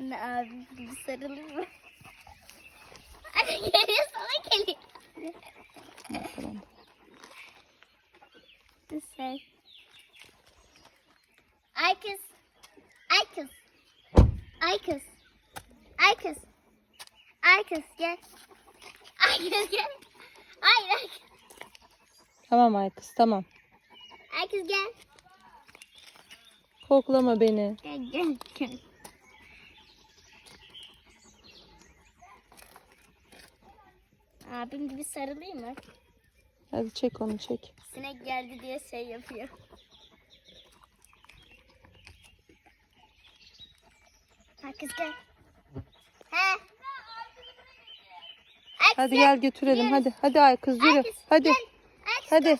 Anne abi gibi sarılır mı? Anne geliyor sana geliyor. Bakalım. Sen. Ay kız. Ay kız. Ay kız. Ay kız. Ay kız gel. Ay kız gel. Ay ay. Tamam Aykız tamam. Ay kız gel. Koklama beni. Gel gel gel. Abim gibi sarılayım mı? Hadi çek onu çek. Sinek geldi diye şey yapıyor. Herkes gel. He. Hadi gel götürelim hadi. Hadi Aykız yürü. Herkes Hadi. Hadi.